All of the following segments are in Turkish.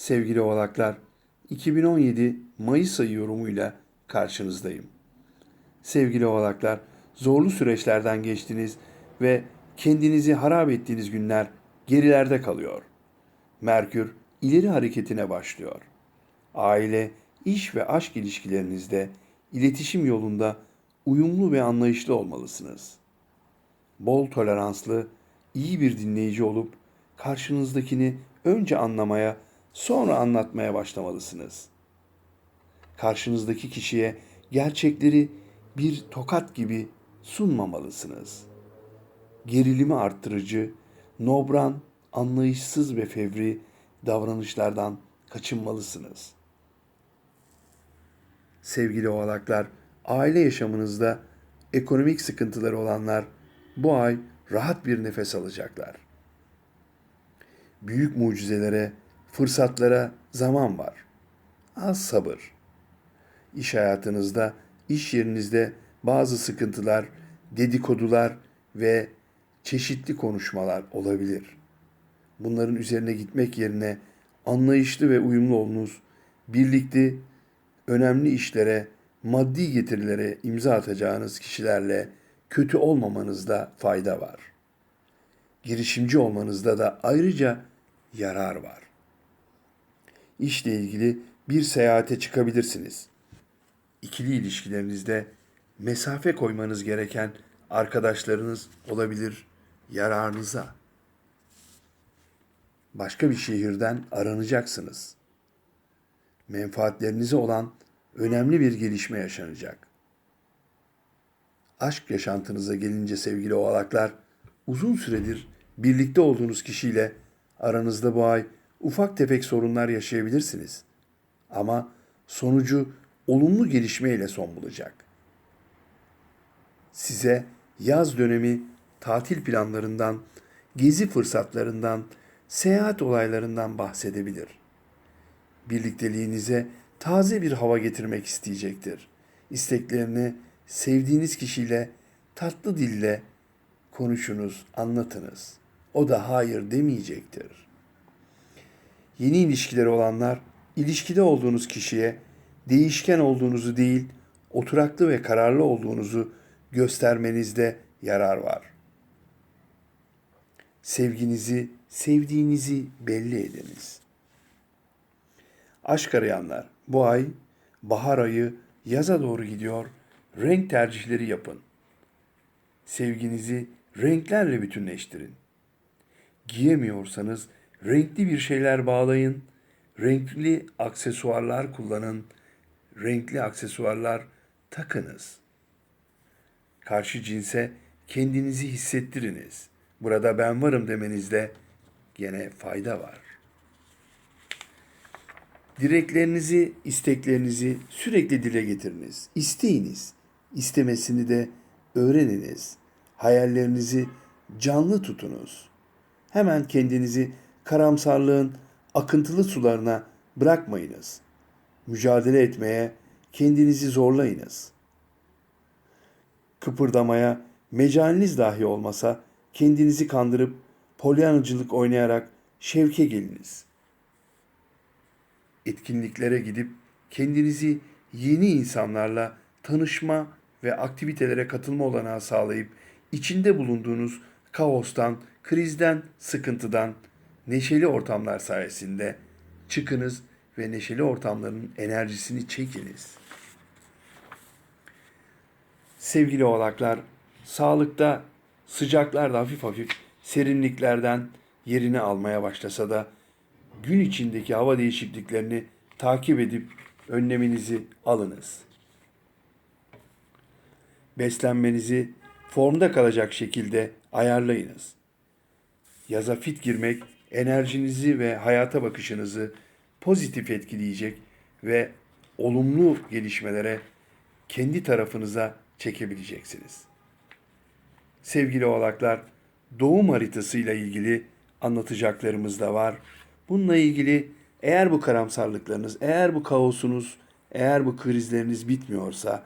Sevgili oğlaklar, 2017 Mayıs ayı yorumuyla karşınızdayım. Sevgili oğlaklar, zorlu süreçlerden geçtiniz ve kendinizi harap ettiğiniz günler gerilerde kalıyor. Merkür ileri hareketine başlıyor. Aile, iş ve aşk ilişkilerinizde iletişim yolunda uyumlu ve anlayışlı olmalısınız. Bol toleranslı, iyi bir dinleyici olup karşınızdakini önce anlamaya, sonra anlatmaya başlamalısınız. Karşınızdaki kişiye gerçekleri bir tokat gibi sunmamalısınız. Gerilimi arttırıcı, nobran, anlayışsız ve fevri davranışlardan kaçınmalısınız. Sevgili oğlaklar, aile yaşamınızda ekonomik sıkıntıları olanlar bu ay rahat bir nefes alacaklar. Büyük mucizelere, fırsatlara zaman var. Az sabır. İş hayatınızda, iş yerinizde bazı sıkıntılar, dedikodular ve çeşitli konuşmalar olabilir. Bunların üzerine gitmek yerine anlayışlı ve uyumlu olunuz. Birlikte önemli işlere, maddi getirilere imza atacağınız kişilerle kötü olmamanızda fayda var. Girişimci olmanızda da ayrıca yarar var. İşle ilgili bir seyahate çıkabilirsiniz. İkili ilişkilerinizde mesafe koymanız gereken arkadaşlarınız olabilir yararınıza. Başka bir şehirden aranacaksınız. Menfaatlerinize olan önemli bir gelişme yaşanacak. Aşk yaşantınıza gelince sevgili oğlaklar, uzun süredir birlikte olduğunuz kişiyle aranızda bu ay ufak tefek sorunlar yaşayabilirsiniz. Ama sonucu olumlu gelişmeyle son bulacak. Size yaz dönemi tatil planlarından, gezi fırsatlarından, seyahat olaylarından bahsedebilir. Birlikteliğinize taze bir hava getirmek isteyecektir. İsteklerini sevdiğiniz kişiyle tatlı dille konuşunuz, anlatınız. O da hayır demeyecektir. Yeni ilişkileri olanlar, ilişkide olduğunuz kişiye değişken olduğunuzu değil, oturaklı ve kararlı olduğunuzu göstermenizde yarar var. Sevginizi, sevdiğinizi belli ediniz. Aşk arayanlar, bu ay bahar ayı yaza doğru gidiyor. Renk tercihleri yapın. Sevginizi renklerle bütünleştirin. Giyemiyorsanız renkli bir şeyler bağlayın. Renkli aksesuarlar kullanın. Renkli aksesuarlar takınız. Karşı cinse kendinizi hissettiriniz. Burada ben varım demenizde gene fayda var. Dileklerinizi, isteklerinizi sürekli dile getiriniz. İsteyiniz. İstemesini de öğreniniz. Hayallerinizi canlı tutunuz. Hemen kendinizi karamsarlığın akıntılı sularına bırakmayınız. Mücadele etmeye kendinizi zorlayınız. Kıpırdamaya mecaliniz dahi olmasa kendinizi kandırıp polyanıcılık oynayarak şevke geliniz.'' etkinliklere gidip kendinizi yeni insanlarla tanışma ve aktivitelere katılma olanağı sağlayıp içinde bulunduğunuz kaostan, krizden, sıkıntıdan neşeli ortamlar sayesinde çıkınız ve neşeli ortamların enerjisini çekiniz. Sevgili oğlaklar, sağlıkta sıcaklar da hafif hafif serinliklerden yerini almaya başlasa da gün içindeki hava değişikliklerini takip edip önleminizi alınız. Beslenmenizi formda kalacak şekilde ayarlayınız. Yaza fit girmek enerjinizi ve hayata bakışınızı pozitif etkileyecek ve olumlu gelişmelere kendi tarafınıza çekebileceksiniz. Sevgili oğlaklar, doğum haritasıyla ilgili anlatacaklarımız da var. Bununla ilgili eğer bu karamsarlıklarınız, eğer bu kaosunuz, eğer bu krizleriniz bitmiyorsa,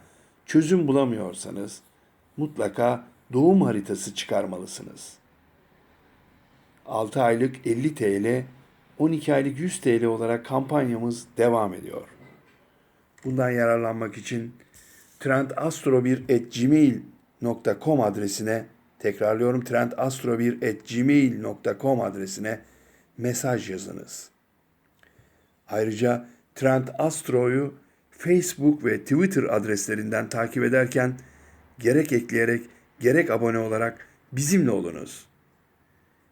çözüm bulamıyorsanız mutlaka doğum haritası çıkarmalısınız. 6 aylık 50 TL 12 aylık 100 TL olarak kampanyamız devam ediyor. Bundan yararlanmak için trendastro1@gmail.com adresine tekrarlıyorum trendastro1@gmail.com adresine mesaj yazınız. Ayrıca Trend Astro'yu Facebook ve Twitter adreslerinden takip ederken gerek ekleyerek gerek abone olarak bizimle olunuz.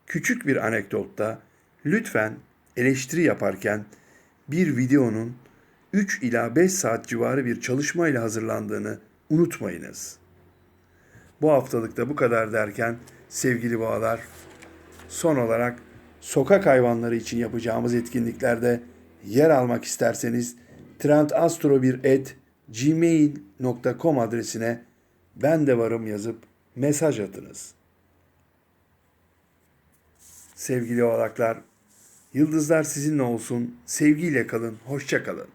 Küçük bir anekdotta lütfen eleştiri yaparken bir videonun 3 ila 5 saat civarı bir çalışmayla hazırlandığını unutmayınız. Bu haftalıkta bu kadar derken sevgili boğalar son olarak sokak hayvanları için yapacağımız etkinliklerde yer almak isterseniz trendastro1@gmail.com adresine ben de varım yazıp mesaj atınız. Sevgili oğlaklar, yıldızlar sizinle olsun, sevgiyle kalın, hoşça kalın.